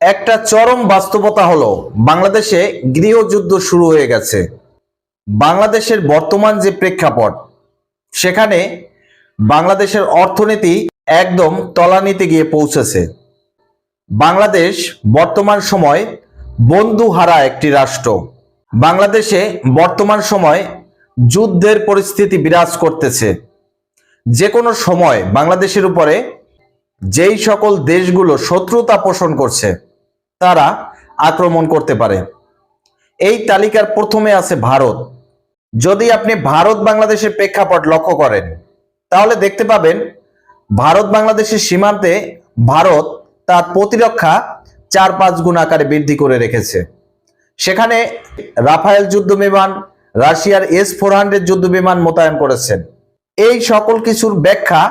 একটা চরম বাস্তবতা হলো, বাংলাদেশে গৃহযুদ্ধ শুরু হয়ে গেছে। বাংলাদেশের বর্তমান যে প্রেক্ষাপট, সেখানে বাংলাদেশের অর্থনীতি একদম তলানিতে গিয়ে পৌঁছেছে। বাংলাদেশ বর্তমান সময় বন্ধুহারা একটি রাষ্ট্র। বাংলাদেশে বর্তমান সময় যুদ্ধের পরিস্থিতি বিরাজ করতেছে। যে কোনো সময় বাংলাদেশের উপরে যেই সকল দেশগুলো শত্রুতা পোষণ করছে তারা আক্রমণ করতে পারে। এই তালিকার প্রথমে আছে ভারত। যদি আপনি ভারত বাংলাদেশের প্রেক্ষাপট লক্ষ্য করেন, তাহলে দেখতে পাবেন ভারত বাংলাদেশের সীমান্তে ভারত তার প্রতিরক্ষা চার পাঁচ গুণ আকারে বৃদ্ধি করে রেখেছে। সেখানে রাফায়েল যুদ্ধ বিমান, রাশিয়ার এস ফোর হান্ড্রেড যুদ্ধ বিমান মোতায়েন করেছেন। এই সকল কিছুর ব্যাখ্যা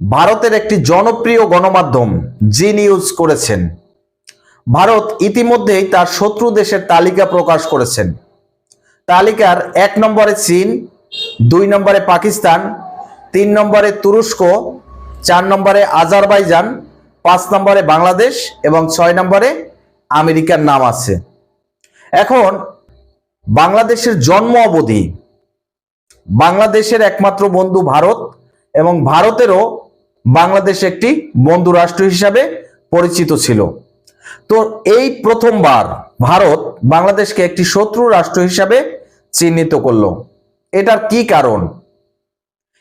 ভারতের একটি জনপ্রিয় গণমাধ্যম, জি নিউজ করেছেন। ভারত ইতিমধ্যেই তার শত্রু দেশের তালিকা প্রকাশ করেছেন। তালিকার এক নম্বরে চীন, দুই নম্বরে পাকিস্তান, তিন নম্বরে তুরস্ক, চার নম্বরে আজারবাইজান, পাঁচ নম্বরে বাংলাদেশ এবং ছয় নম্বরে আমেরিকার নাম আছে। এখন বাংলাদেশের জন্ম অবধি বাংলাদেশের একমাত্র বন্ধু ভারত এবং ভারতেরও বাংলাদেশ একটি বন্ধু রাষ্ট্র হিসাবে পরিচিত ছিল। তো এই প্রথমবার ভারত বাংলাদেশকে একটি শত্রু রাষ্ট্র হিসাবে চিহ্নিত করল। এটার কি কারণ?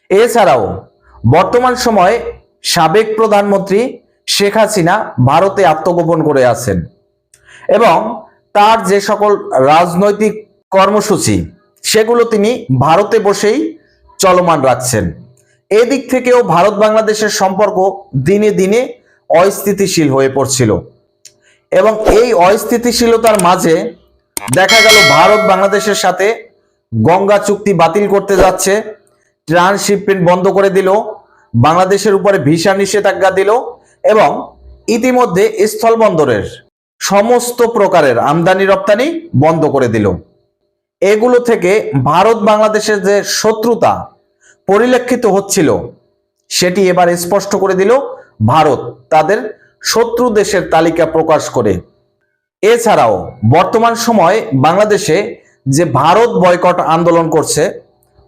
এছাড়াও, বর্তমান সময়ে সাবেক প্রধানমন্ত্রী শেখ হাসিনা ভারতে আত্মগোপন করে আছেন এবং তার যে সকল রাজনৈতিক কর্মসূচি, সেগুলো তিনি ভারতে বসেই চলমান রাখছেন। এদিক থেকেও ভারত বাংলাদেশের সম্পর্ক দিনে দিনে অস্থিতিশীল হয়ে পড়ছিল। এবং এই অস্থিতিশীলতার মাঝে দেখা গেল ভারত বাংলাদেশের সাথে গঙ্গা চুক্তি বাতিল করতে যাচ্ছে। ট্রান্সশিপমেন্ট বন্ধ করে দিল। বাংলাদেশের উপরে ভিসা নিষেধাজ্ঞা দিল এবং ইতিমধ্যে স্থলবন্দরের সমস্ত প্রকারের আমদানি রপ্তানি বন্ধ করে দিল। এগুলো থেকে ভারত বাংলাদেশের যে শত্রুতা পরিলক্ষিত হচ্ছিল, সেটি এবার স্পষ্ট করে দিল ভারত। তাদের শত্রু দেশের তালিকা প্রকাশ করে। এছাড়াও, বর্তমান সময় বাংলাদেশে যে ভারত বয়কট আন্দোলন করছে,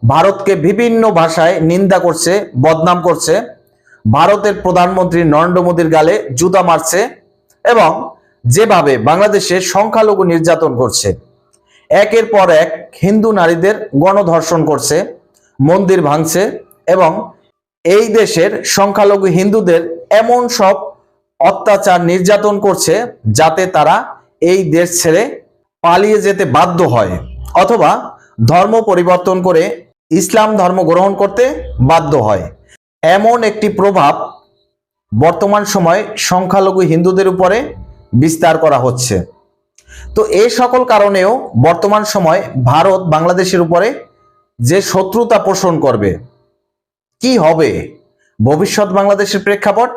ভারতকে বিভিন্ন ভাষায় নিন্দা করছে, বদনাম করছে, ভারতের প্রধানমন্ত্রী নরেন্দ্র মোদীর গালে জুতা মারছে এবং যেভাবে বাংলাদেশে সংখ্যালঘু নির্যাতন করছে একের পর এক হিন্দু নারীদের গণধর্ষণ করছে, মন্দির ভাঙছে এবং এই দেশের সংখ্যালঘু হিন্দুদের এমন সব অত্যাচার নির্যাতন করছে যাতে তারা এই দেশ ছেড়ে পালিয়ে যেতে বাধ্য হয়, অথবা ধর্ম পরিবর্তন করে ইসলাম ধর্ম গ্রহণ করতে বাধ্য হয়। এমন একটি প্রভাব বর্তমান সময়ে সংখ্যালঘু হিন্দুদের উপরে বিস্তার করা হচ্ছে। তো এই সকল কারণেও বর্তমান সময় ভারত বাংলাদেশের উপরে যে শত্রুতা পোষণ করবে, কি হবে? ভবিষ্যৎ বাংলাদেশের প্রেক্ষাপট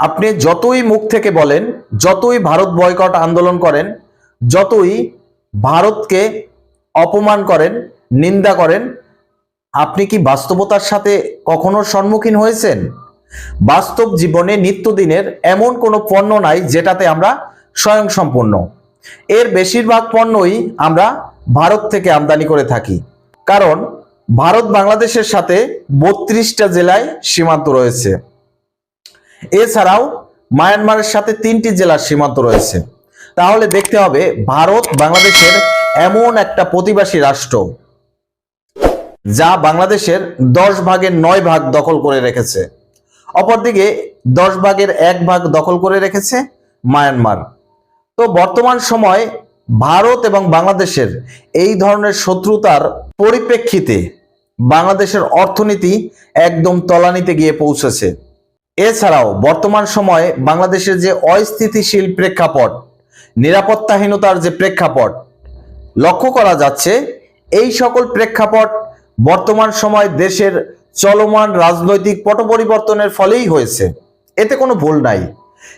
আপনি যতই মুখ থেকে বলেন, যতই ভারত বয়কট আন্দোলন করেন, যতই ভারতকে অপমান করেন, নিন্দা করেন, আপনি কি বাস্তবতার সাথে কখনো সম্মুখীন হয়েছেন? বাস্তব জীবনে নিত্যদিনের এমন কোনো পণ্য নাই যেটাতে আমরা স্বয়ংসম্পূর্ণ। এর বেশিরভাগ পণ্যই আমরা ভারত থেকে আমদানি করে থাকি। কারণ, ভারত বাংলাদেশের সাথে বত্রিশটা জেলায় সীমান্ত রয়েছে। এছাড়াও মায়ানমারের সাথে তিনটি জেলার সীমান্ত রয়েছে। তাহলে দেখতে হবে ভারত বাংলাদেশের এমন একটা প্রতিবাসী রাষ্ট্র যা বাংলাদেশের দশ ভাগের নয় ভাগ দখল করে রেখেছে। অপরদিকে দশ ভাগের এক ভাগ দখল করে রেখেছে মায়ানমার। তো বর্তমান সময় ভারত এবং বাংলাদেশের এই ধরনের শত্রুতার পরিপ্রেক্ষিতে বাংলাদেশের অর্থনীতি একদম তলানিতে গিয়ে পৌঁছেছে। এছাড়াও বর্তমান সময়ে বাংলাদেশের যে অস্থিতিশীল প্রেক্ষাপট, নিরাপত্তাহীনতার যে প্রেক্ষাপট, লক্ষ্য করা যাচ্ছে এই সকল প্রেক্ষাপট বর্তমান সময় দেশের চলমান রাজনৈতিক পট পরিবর্তনের ফলেই হয়েছে। এতে কোনো ভুল নাই।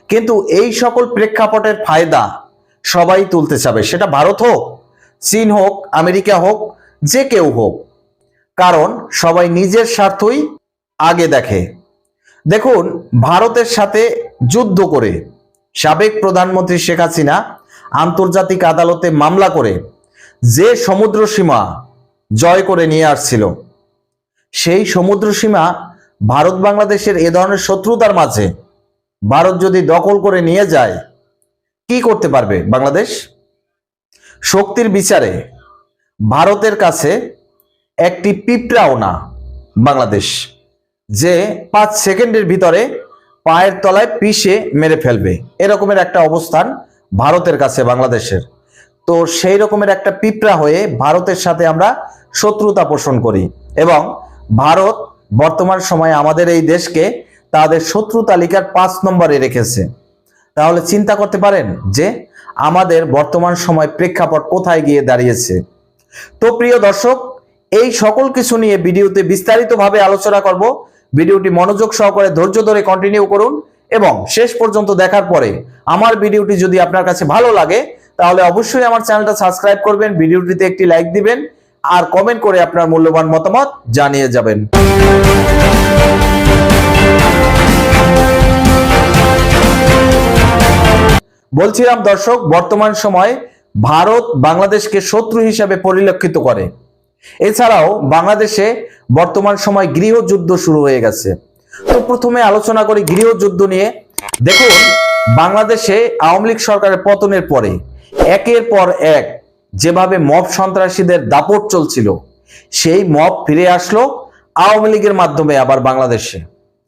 কিন্তু এই সকল প্রেক্ষাপটের ফায়দা সবাই তুলতে চাবে। সেটা ভারত হোক, চীন হোক, আমেরিকা হোক, যে কেউ হোক। কারণ সবাই নিজের স্বার্থই আগে দেখে। দেখুন, ভারতের সাথে যুদ্ধ করে সাবেক প্রধানমন্ত্রী শেখ হাসিনা আন্তর্জাতিক আদালতে মামলা করে যে সমুদ্র সীমা জয় করে নিয়ে আসছিল, সেই সমুদ্র সীমা ভারত বাংলাদেশের এ ধরনের শত্রুতার মাঝে ভারত যদি দখল করে নিয়ে যায়, কি করতে পারবে বাংলাদেশ? শক্তির বিচারে ভারতের কাছে একটি পিঁপড়াও না বাংলাদেশ। যে পাঁচ সেকেন্ডের ভিতরে পায়ের তলায় পিষে মেরে ফেলবে। এরকমের একটা অবস্থান ভারতের কাছে বাংলাদেশের। তো সেই রকমের একটা পিঁপড়া হয়ে ভারতের সাথে আমরা শত্রুতা পোষণ করি এবং ভারত বর্তমান সময়ে আমাদের এই দেশকে তাদের শত্রু তালিকার পাঁচ নম্বরে রেখেছে। তাহলে চিন্তা করতে পারেন যে আমাদের বর্তমান সময় প্রেক্ষাপট কোথায় গিয়ে দাঁড়িয়েছে। তো প্রিয় দর্শক, এই সকল কিছু নিয়ে ভিডিওতে বিস্তারিতভাবে আলোচনা করব। ভিডিওটি মনোযোগ সহকারে ধৈর্য ধরে কন্টিনিউ করুন এবং শেষ পর্যন্ত দেখার পরে আমার ভিডিওটি যদি আপনার কাছে ভালো লাগে, তাহলে অবশ্যই আমার চ্যানেলটা সাবস্ক্রাইব করবেন, ভিডিওটিতে একটি লাইক দিবেন, আর কমেন্ট করে আপনার মূল্যবান মতামত জানিয়ে যাবেন। বলছিলাম দর্শক, বর্তমান সময় ভারত বাংলাদেশকে শত্রু হিসাবে পরিলক্ষিত করে। এছাড়াও বাংলাদেশে বর্তমান সময় গৃহযুদ্ধ শুরু হয়ে গেছে। তো প্রথমে আলোচনা করি গৃহযুদ্ধ নিয়ে। দেখুন, বাংলাদেশে আওয়ামী লীগ সরকারের পতনের পরে, একের পর এক যেভাবে মব সন্ত্রাসীদের দাপট চলছিল, সেই মব ফিরে আসলো আওয়ামী লীগের মাধ্যমে আবার বাংলাদেশে।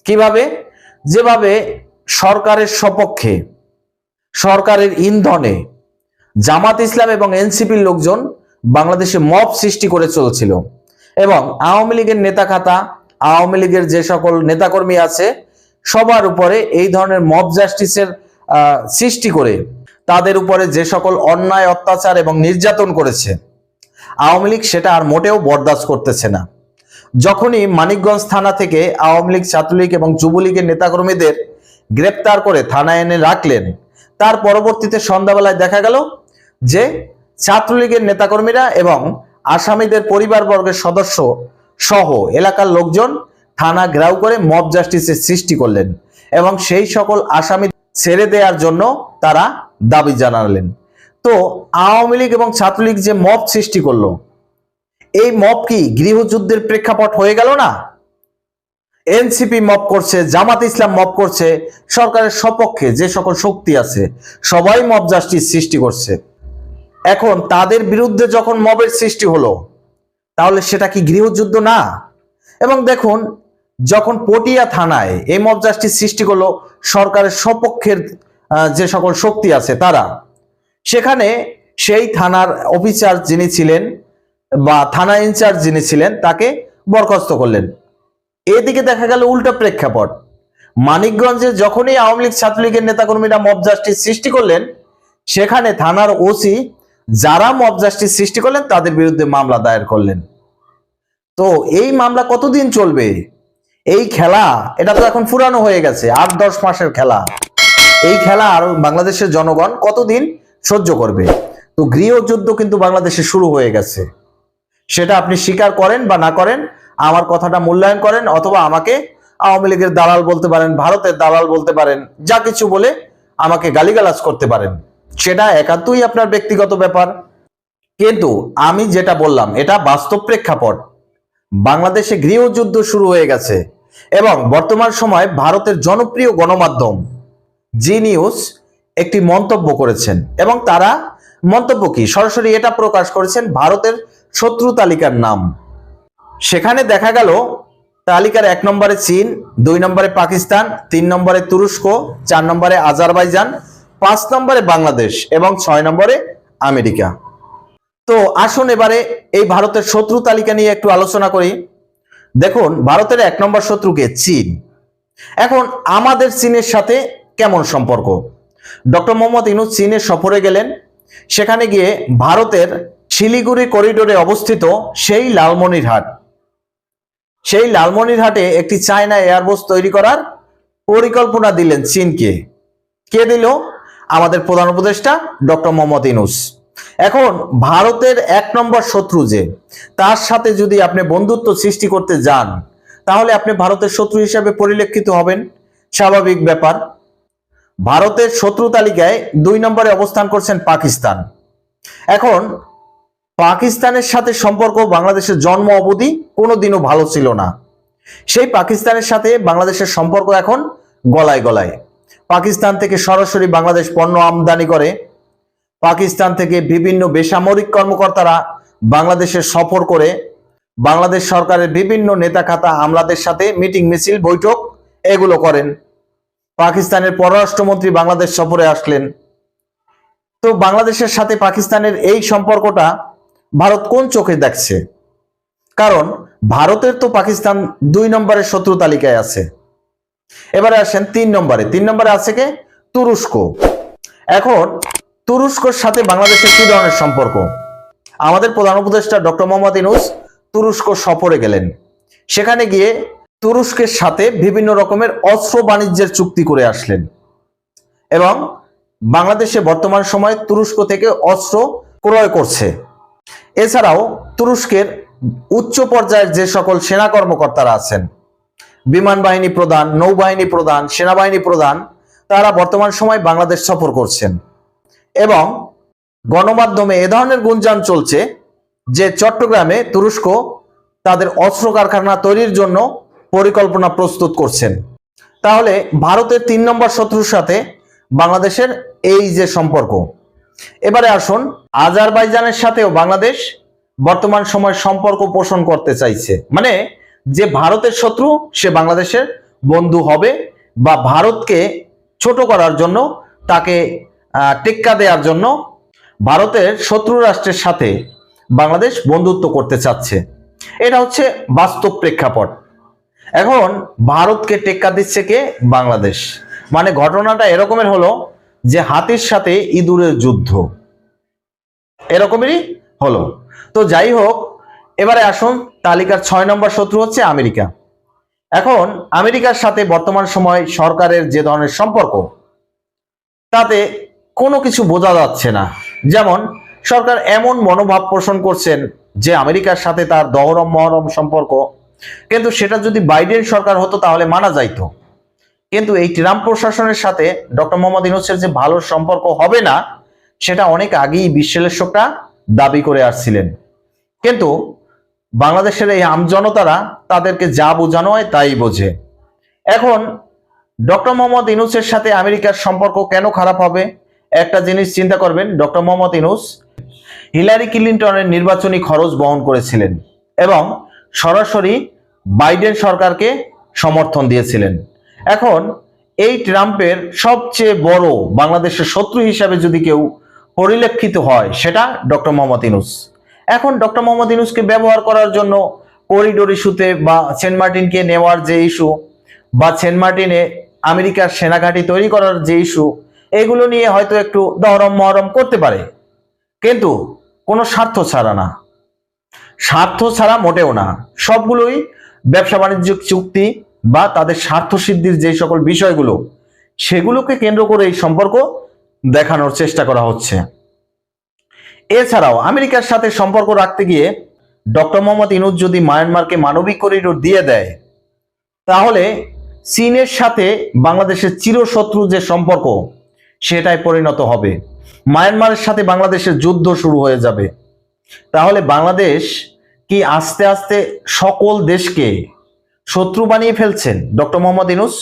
কীভাবে? যেভাবে সরকারের সপক্ষে, সরকারের ইন্ধনে জামাত ইসলাম এবং এনসিপির লোকজন বাংলাদেশে মব সৃষ্টি করে চলছিল। এবং আওয়ামী লীগের নেতা খাতা আওয়ামী লীগের যে সকল নেতাকর্মী আছে, সবার উপরে এই ধরনের মব জাস্টিসের সৃষ্টি করে তাদের উপরে যে সকল অন্যায়, অত্যাচার এবং নির্যাতন করেছে, আওয়ামী লীগ সেটা আর মোটেও বরদাস্ত করতেছে না। যখনই মানিকগঞ্জ থানা থেকে আওয়ামী লীগ ছাত্রলীগ এবং যুবলীগের নেতাকর্মীদের গ্রেপ্তার করে থানায় এনে রাখলেন, তার পরবর্তীতে সন্ধ্যাবেলায় দেখা গেল যে ছাত্রলীগের নেতাকর্মীরা এবং আসামিদের পরিবারবর্গের সদস্য সহ এলাকার লোকজন থানা ঘেরাও করে মব জাস্টিসের সৃষ্টি করলেন এবং সেই সকল আসামি ছেড়ে দেওয়ার জন্য তারা দাবি জানালেন। তো আওয়ামী লীগ এবং ছাত্রলীগ যে মব সৃষ্টি করল, এই মব কি গৃহযুদ্ধের প্রেক্ষাপট হয়ে গেল না? এনসিপি মব করছে, জামাত ইসলাম মব করছে, সরকারের সপক্ষে যে সকল শক্তি আছে, সবাই মব জাস্টিস সৃষ্টি করছে। এখন তাদের বিরুদ্ধে যখন মবের সৃষ্টি হলো, তাহলে সেটা কি গৃহযুদ্ধ না? এবং দেখুন, যখন পটিয়া থানায় এই মব জাস্টিস সৃষ্টি করল, সরকারের সপক্ষের যে সকল শক্তি আছে তারা, সেখানে সেই থানার অফিসার যিনি ছিলেন বা থানা ইনচার্জ যিনি ছিলেন, তাকে বরখাস্ত করলেন। এদিকে দেখা গেল উল্টো প্রেক্ষাপট। মানিকগঞ্জে যখনই আওয়ামী লীগ ছাত্রলীগের নেতাকর্মীরা মব জাস্টিস সৃষ্টি করলেন, সেখানে থানার ওসি যারা মব জাস্টিস সৃষ্টি করলেন, তাদের বিরুদ্ধে মামলা দায়ের করলেন। তো এই মামলা কতদিন চলবে? এই খেলা, এটা তো এখন পুরানো হয়ে গেছে, আট দশ মাসের খেলা। এই খেলা আর বাংলাদেশের জনগণ কতদিন সহ্য করবে? তো গৃহযুদ্ধ কিন্তু বাংলাদেশে শুরু হয়ে গেছে। সেটা আপনি স্বীকার করেন বা না করেন, আমার কথাটা মূল্যায়ন করেন, অথবা আমাকে আওয়ামী লীগের দালাল বলতে পারেন, ভারতের দালাল বলতে পারেন, যা কিছু বলে আমাকে গালিগালাজ করতে পারেন। সেটা একান্তই আপনার ব্যক্তিগত ব্যাপার। কিন্তু আমি যেটা বললাম, এটা বাস্তব প্রেক্ষাপট। বাংলাদেশে গৃহযুদ্ধ শুরু হয়ে গেছে এবং বর্তমান সময় ভারতের জনপ্রিয় গণমাধ্যম জি নিউজ একটি মন্তব্য করেছেন এবং তারা মন্তব্য কি? সরাসরি এটা প্রকাশ করেছেন ভারতের শত্রু তালিকার নাম। সেখানে দেখা গেল, তালিকার এক নম্বরে চীন, দুই নম্বরে পাকিস্তান, তিন নম্বরে তুরস্ক, চার নম্বরে আজারবাইজান পাঁচ নম্বরে বাংলাদেশ এবং ছয় নম্বরে আমেরিকা। তো আসুন এবারে এই ভারতের শত্রু তালিকা নিয়ে একটু আলোচনা করি। দেখুন, ভারতের এক নম্বর শত্রুকে চীন। এখন আমাদের চীনের সাথে কেমন সম্পর্ক? ডক্টর মোহাম্মদ ইনু চীনের সফরে গেলেন। সেখানে গিয়ে ভারতের শিলিগুড়ি করিডোরে অবস্থিত সেই লালমনিরহাট। সেই লালমনিরহাটে একটি চায়না এয়ারবোস তৈরি করার পরিকল্পনা দিলেন চীনকে। কে দিল? আমাদের প্রধান উপদেষ্টা ডক্টর মোহাম্মদ ইনুস এখন ভারতের এক নম্বর শত্রু যে, তার সাথে যদি আপনি বন্ধুত্ব সৃষ্টি করতে যান, তাহলে আপনি ভারতের শত্রু হিসাবে পরিলক্ষিত হবেন। স্বাভাবিক ব্যাপার, ভারতের শত্রু তালিকায় দুই নম্বরে অবস্থান করছেন পাকিস্তান। এখন পাকিস্তানের সাথে সম্পর্ক বাংলাদেশের জন্ম অবধি কোনোদিনও ভালো ছিল না। সেই পাকিস্তানের সাথে বাংলাদেশের সম্পর্ক এখন গলায় গলায়। পাকিস্তান থেকে সরাসরি বাংলাদেশ পণ্য আমদানি করে। পাকিস্তান থেকে বিভিন্ন বেসামরিক কর্মকর্তারা বাংলাদেশে সফর করে। বাংলাদেশ সরকারের বিভিন্ন নেতা খাতা আমলাদের সাথে মিটিং মিছিল বৈঠক এগুলো করেন। পাকিস্তানের পররাষ্ট্রমন্ত্রী বাংলাদেশ সফরে আসলেন। তো বাংলাদেশের সাথে পাকিস্তানের এই সম্পর্কটা ভারত কোন চোখে দেখছে? কারণ ভারতের তো পাকিস্তান দুই নম্বরের শত্রু তালিকায় আছে। এবারে আসেন তিন নম্বরে। তিন নম্বরে আছে কে? তুরস্ক। এখন তুরস্কর সাথে বাংলাদেশের কি ধরনের সম্পর্ক? আমাদের প্রধান উপদেষ্টা ডক্টর মোহাম্মদ ইনুস তুরস্ক সফরে গেলেন। সেখানে গিয়ে তুরস্কের সাথে বিভিন্ন রকমের অস্ত্র বাণিজ্যের চুক্তি করে আসলেন। এবং বাংলাদেশে বর্তমান সময়ে তুরস্ক থেকে অস্ত্র ক্রয় করছে। এছাড়াও তুরস্কের উচ্চ পর্যায়ের যে সকল সেনা কর্মকর্তারা আছেন বিমান বাহিনী প্রধান, নৌবাহিনী প্রধান, সেনাবাহিনী প্রধান, তারা বর্তমান সময় বাংলাদেশ সফর করছেন। এবং গণমাধ্যমে এ ধরনের গুঞ্জন চলছে যে চট্টগ্রামে তুরস্ক তাদের অস্ত্র কারখানা তৈরির জন্য পরিকল্পনা প্রস্তুত করছেন। তাহলে ভারতের তিন নম্বর শত্রুর সাথে বাংলাদেশের এই যে সম্পর্ক। এবারে আসুন, আজারবাইজানের সাথেও বাংলাদেশ বর্তমান সময় সম্পর্ক পোষণ করতে চাইছে। মানে যে ভারতের শত্রু, সে বাংলাদেশের বন্ধু হবে বা ভারতকে ছোট করার জন্য, তাকে টেক্কা দেওয়ার জন্য ভারতের শত্রু রাষ্ট্রের সাথে বাংলাদেশ বন্ধুত্ব করতে চাচ্ছে। এটা হচ্ছে বাস্তব প্রেক্ষাপট। এখন ভারতকে টেক্কা দিচ্ছে কে? বাংলাদেশ। মানে ঘটনাটা এরকমের হলো যে হাতির সাথে ইঁদুরের যুদ্ধ। এরকমেরই হলো। তো যাই হোক, এবারে আসুন তালিকার ছয় নম্বর শত্রু হচ্ছে আমেরিকা। এখন আমেরিকার সাথে বর্তমান সময় সরকারের যে ধরনের সম্পর্ক, তাতে কোনো কিছু বোঝা যাচ্ছে না। যেমন, সরকার এমন মনোভাব পোষণ করছেন যে আমেরিকার সাথে তার দহরম মহরম সম্পর্ক, কিন্তু সেটা যদি বাইডেন সরকার হতো তাহলে মানা যাইতো। কিন্তু এই ট্রাম্প প্রশাসনের সাথে ডক্টর মোহাম্মদ ইউনুসের যে ভালো সম্পর্ক হবে না, সেটা অনেক আগেই বিশ্লেষকরা দাবি করে আসছিলেন। কিন্তু বাংলাদেশের এই আমজনতারা তাদেরকে যা বোঝানো হয় তাই বোঝে। এখন, ডক্টর মোহাম্মদ ইনুসের সাথে আমেরিকার সম্পর্ক কেন খারাপ হবে? একটা জিনিস চিন্তা করবেন, ডক্টর মোহাম্মদ ইনুস হিলারি ক্লিন্টনের নির্বাচনী খরচ বহন করেছিলেন এবং সরাসরি বাইডেন সরকারকে সমর্থন দিয়েছিলেন। এখন, এই ট্রাম্পের সবচেয়ে বড় বাংলাদেশের শত্রু হিসাবে যদি কেউ পরিলক্ষিত হয়, সেটা ডক্টর মোহাম্মদ ইনুস এখন ডক্টর মোহাম্মদ ইনুসকে ব্যবহার করার জন্য করিডোর ইস্যুতে বা সেন্ট মার্টিনকে নেওয়ার যে ইস্যু বা সেন্ট মার্টিনে আমেরিকার সেনাঘাঁটি তৈরি করার যে ইস্যু এগুলো নিয়ে হয়তো একটু দহরম মহরম করতে পারে। কিন্তু কোনো স্বার্থ ছাড়া না। স্বার্থ ছাড়া মোটেও না। সবগুলোই ব্যবসা বাণিজ্যিক চুক্তি বা তাদের স্বার্থ সিদ্ধির যে সকল বিষয়গুলো, সেগুলোকে কেন্দ্র করে এই সম্পর্ক দেখানোর চেষ্টা করা হচ্ছে। এছাড়াও আমেরিকার সাথে সম্পর্ক রাখতে গিয়ে ডক্টর মোহাম্মদ ইনুজ যদি মায়ানমারকে মানবিক করিডোর দিয়ে দেয়, তাহলে চীনের সাথে বাংলাদেশের চিরশত্রু যে সম্পর্ক সেটাই পরিণত হবে। মায়ানমারের সাথে বাংলাদেশের যুদ্ধ শুরু হয়ে যাবে। তাহলে বাংলাদেশ কি আস্তে আস্তে সকল দেশকে শত্রু বানিয়ে ফেলছেন ডক্টর মোহাম্মদ ইনুস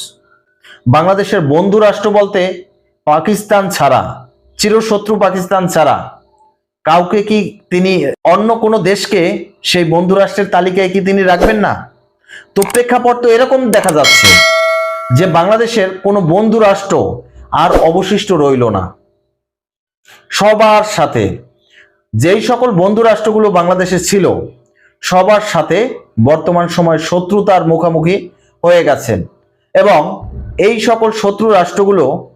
বাংলাদেশের বন্ধু রাষ্ট্র বলতে পাকিস্তান ছাড়া, চিরশত্রু পাকিস্তান ছাড়া কাউকে কি তিনি অন্য কোনো দেশকে সেই বন্ধু রাষ্ট্রের তালিকায় কি তিনি রাখবেন না? তো প্রেক্ষাপট তো এরকম দেখা যাচ্ছে যে বাংলাদেশের কোনো বন্ধু রাষ্ট্র আর অবশিষ্ট রইল না। সবার সাথে, যেই সকল বন্ধু রাষ্ট্রগুলো বাংলাদেশে ছিল, সবার সাথে বর্তমান সময় শত্রুতার মুখোমুখি হয়ে গেছেন এবং এই সকল শত্রু রাষ্ট্রগুলো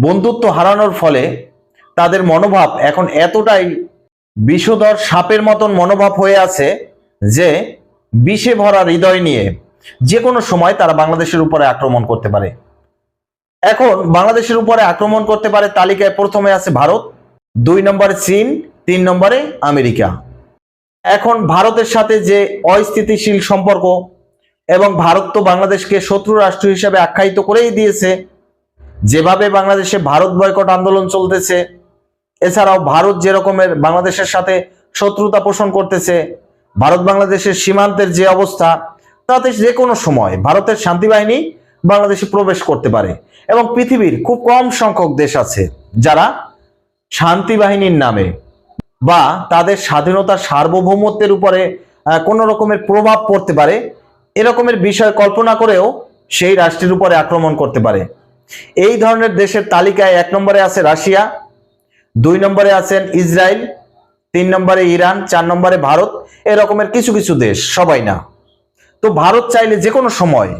বন্ধুত্ব হারানোর ফলে তাদের মনোভাব এখন এতটাই বিষধর সাপের মতন মনোভাব হয়ে আছে যে বিষে ভরা হৃদয় নিয়ে যে কোনো সময় তারা বাংলাদেশের উপরে আক্রমণ করতে পারে। এখন বাংলাদেশের উপরে আক্রমণ করতে পারে তালিকায় প্রথমে আছে ভারত, দুই নম্বরে চীন, তিন নম্বরে আমেরিকা। এখন ভারতের সাথে যে অস্থিতিশীল সম্পর্ক এবং ভারত তো বাংলাদেশকে শত্রু রাষ্ট্র হিসেবে আখ্যায়িত করেই দিয়েছে, যেভাবে বাংলাদেশে ভারত বয়কট আন্দোলন চলতেছে এছাড়াও ভারত যেরকমের বাংলাদেশের সাথে শত্রুতা পোষণ করতেছে, ভারত বাংলাদেশের সীমান্তের যে অবস্থা, তাতে যে কোনো সময় ভারতের শান্তি বাহিনী বাংলাদেশে প্রবেশ করতে পারে এবং পৃথিবীর খুব কম সংখ্যক দেশ আছে যারা শান্তি বাহিনীর নামে বা তাদের স্বাধীনতার সার্বভৌমত্বের উপরে কোনো রকমের প্রভাব পড়তে পারে, এরকমের বিষয় কল্পনা করেও সেই রাষ্ট্রের উপরে আক্রমণ করতে পারে। এই ধরনের দেশের তালিকায় এক নম্বরে আছে রাশিয়া দুই নম্বরে আছেন ইসরায়েল, তিন নম্বরে ইরান, চার নম্বরে ভারত এরকমের কিছু কিছু দেশ, সবাই না। তো ভারত চাইলে যে কোনো সময়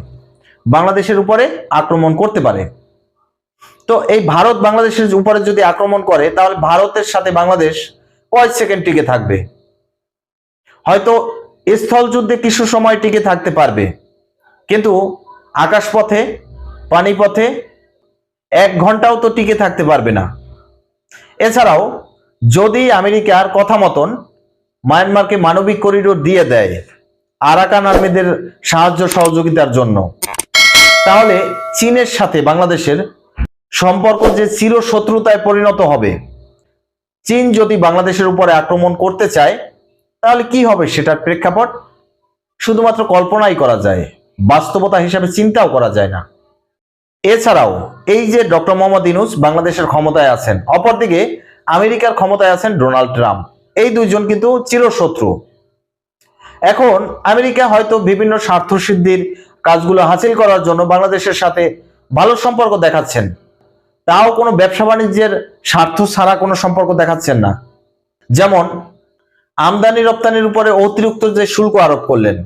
বাংলাদেশের উপরে আক্রমণ করতে পারে। তো এই ভারত বাংলাদেশের উপরে যদি আক্রমণ করে, তাহলে ভারতের সাথে বাংলাদেশ কয় সেকেন্ড টিকে থাকবে। হয়তো স্থল যুদ্ধে কিছু সময় টিকে থাকতে পারবে। কিন্তু আকাশপথে, পানিপথে এক ঘন্টাও তো টিকে থাকতে পারবে না। এছাড়াও, যদি আমেরিকার কথা মতন মায়ানমারকে মানবিক করিডোর দিয়ে দেয় আরাকান আর্মিদের সাহায্য সহযোগিতার জন্য, তাহলে চীনের সাথে বাংলাদেশের সম্পর্ক যে চিরশত্রুতায় পরিণত হবে, চীন যদি বাংলাদেশের উপরে আক্রমণ করতে চায়, তাহলে কি হবে সেটার প্রেক্ষাপট? শুধুমাত্র কল্পনাই করা যায়, বাস্তবতা হিসাবে চিন্তাও করা যায় না। এছাড়াও এই যে ডক্টর মোহাম্মদ ইনুস বাংলাদেশের ক্ষমতায় আছেন, অপরদিকে আমেরিকার ক্ষমতায় আছেন ডোনাল্ড ট্রাম্প। এই দুইজন কিন্তু চিরশত্রু। এখন আমেরিকা হয়তো বিভিন্ন স্বার্থসিদ্ধির কাজগুলো হাসিল করার জন্য বাংলাদেশের সাথে ভালো সম্পর্ক দেখাচ্ছেন। তাও কোনো ব্যবসা বাণিজ্যের স্বার্থ ছাড়া কোনো সম্পর্ক দেখাচ্ছেন না। যেমন, আমদানি রপ্তানির উপরে অতিরিক্ত যে শুল্ক আরোপ করলেন,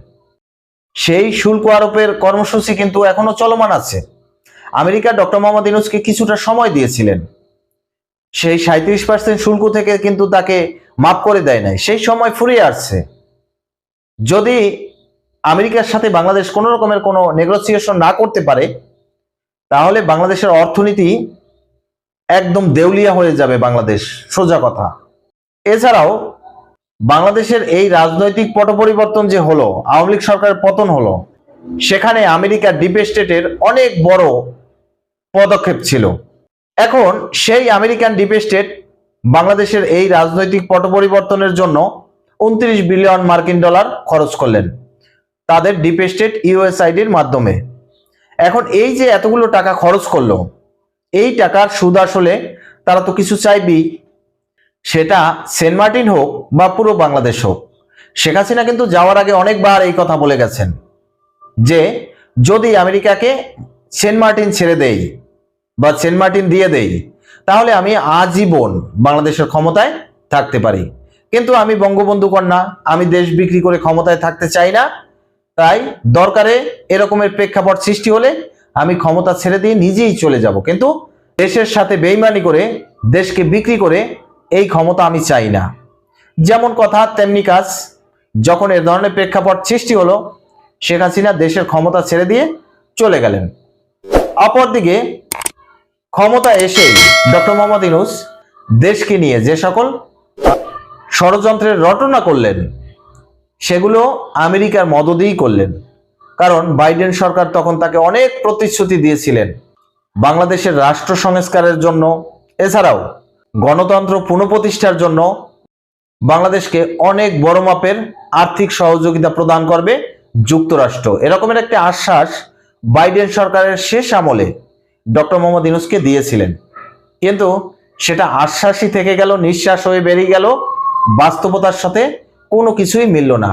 সেই শুল্ক আরোপের কর্মসূচি কিন্তু এখনও চলমান আছে। আমেরিকা ডক্টর মোহাম্মদ ইউনুসকে কিছুটা সময় দিয়েছিলেন। সেই সাঁত্রিশ পার্সেন্ট শুল্ক থেকে কিন্তু তাকে মাফ করে দেয় নাই। সেই সময় ফুরিয়ে আসছে। যদি আমেরিকার সাথে বাংলাদেশ কোনো রকমের কোনো নেগোসিয়েশন না করতে পারে, তাহলে বাংলাদেশের অর্থনীতি একদম দেউলিয়া হয়ে যাবে বাংলাদেশ। সোজা কথা। এছাড়াও বাংলাদেশের এই রাজনৈতিক পট পরিবর্তন যে হলো, আওয়ামী লীগ সরকারের পতন হলো, সেখানে আমেরিকার ডিপ স্টেটের অনেক বড় পদক্ষেপ ছিল। এখন সেই আমেরিকান ডিপ স্টেট বাংলাদেশের এই রাজনৈতিক পট পরিবর্তনের জন্য উনত্রিশ বিলিয়ন মার্কিন ডলার খরচ করলেন তাদের ডিপ স্টেট ইউএসআইডির মাধ্যমে। এখন এই যে এতগুলো টাকা খরচ করল, এই টাকার সুদ আসলে তারা তো কিছু চাইবেই সেটা সেন্ট মার্টিন হোক বা পুরো বাংলাদেশ হোক। শেখ হাসিনা কিন্তু যাওয়ার আগে অনেকবার এই কথা বলে গেছেন যে যদি আমেরিকাকে সেন্ট মার্টিন ছেড়ে দেই বা সেন্ট মার্টিন দিয়ে দেই, তাহলে আমি আজীবন বাংলাদেশের ক্ষমতায় থাকতে পারি। কিন্তু আমি বঙ্গবন্ধু কন্যা, আমি দেশ বিক্রি করে ক্ষমতায় থাকতে চাই না, তাই দরকারে এরকমের প্রেক্ষাপট সৃষ্টি হলে আমি ক্ষমতা ছেড়ে দিয়ে নিজেই চলে যাব। কিন্তু দেশের সাথে বেইমানি করে, দেশকে বিক্রি করে এই ক্ষমতা আমি চাই না। যেমন কথা তেমনি কাজ, যখন এ ধরনের প্রেক্ষাপট সৃষ্টি হলো, শেখ হাসিনা দেশের ক্ষমতা ছেড়ে দিয়ে চলে গেলেন। অপরদিকে ক্ষমতা এসেই ডক্টর মোহাম্মদ ইউনুস দেশকে নিয়ে যে সকল ষড়যন্ত্রের রটনা করলেন, সেগুলো আমেরিকার মদতেই করলেন। কারণ বাইডেন সরকার তখন তাকে অনেক প্রতিশ্রুতি দিয়েছিলেন বাংলাদেশের রাষ্ট্র সংস্কারের জন্য। এছাড়াও গণতন্ত্র পুনঃপ্রতিষ্ঠার জন্য বাংলাদেশকে অনেক বড় মাপের আর্থিক সহযোগিতা প্রদান করবে যুক্তরাষ্ট্র। এরকমের একটা আশ্বাস বাইডেন সরকারের শেষ আমলে ডক্টর মোহাম্মদ ইউনুসকে দিয়েছিলেন। কিন্তু সেটা আশ্বাসই থেকে গেল, নিঃশ্বাস হয়ে বেরিয়ে গেল। বাস্তবতার সাথে কোনো কিছুই মিলল না।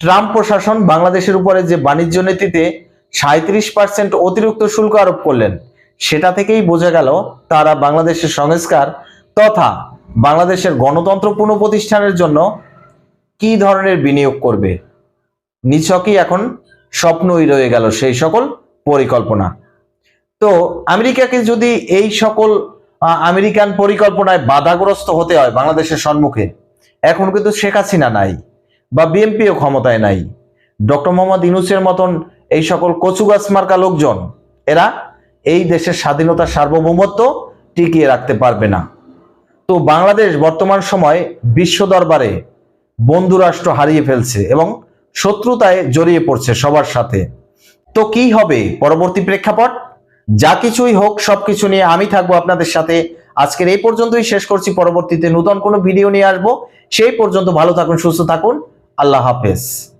ট্রাম্প প্রশাসন বাংলাদেশের উপরে যে বাণিজ্য নীতিতে সাঁত্রিশ পার্সেন্ট অতিরিক্ত শুল্ক আরোপ করলেন, সেটা থেকেই বোঝা গেল তারা বাংলাদেশের সংস্কার তথা বাংলাদেশের গণতন্ত্র পুনঃপ্রতিষ্ঠানের জন্য কি ধরনের বিনিয়োগ করবে। নিছকই এখন স্বপ্নই রয়ে গেল সেই সকল পরিকল্পনা। তো আমেরিকাকে যদি এই সকল আমেরিকান পরিকল্পনায় বাধাগ্রস্ত হতে হয় বাংলাদেশের সম্মুখে, এখন কিন্তু শেখ হাসিনা নাই বা বিএনপিও ক্ষমতায় নাই। ডক্টর মোহাম্মদ ইউনুসের মতন এই সকল কচুগাছ মার্কা লোকজন, এরা এই দেশের স্বাধীনতার সার্বভৌমত্ব টিকিয়ে রাখতে পারবে না। তো বাংলাদেশ বর্তমান সময় বিশ্ব দরবারে বন্ধুরাষ্ট্র হারিয়ে ফেলছে এবং শত্রুতায় জড়িয়ে পড়ছে সবার সাথে। তো কি হবে? পরবর্তী প্রেক্ষাপট? যা কিছুই হোক, সবকিছু নিয়ে আমি থাকব আপনাদের সাথে। আজকের এই পর্যন্তই, শেষ করছি। পরবর্তীতে নতুন কোনো ভিডিও নিয়ে আসব। সেই পর্যন্ত ভালো থাকুন, সুস্থ থাকুন। আল্লাহ হাফেজ।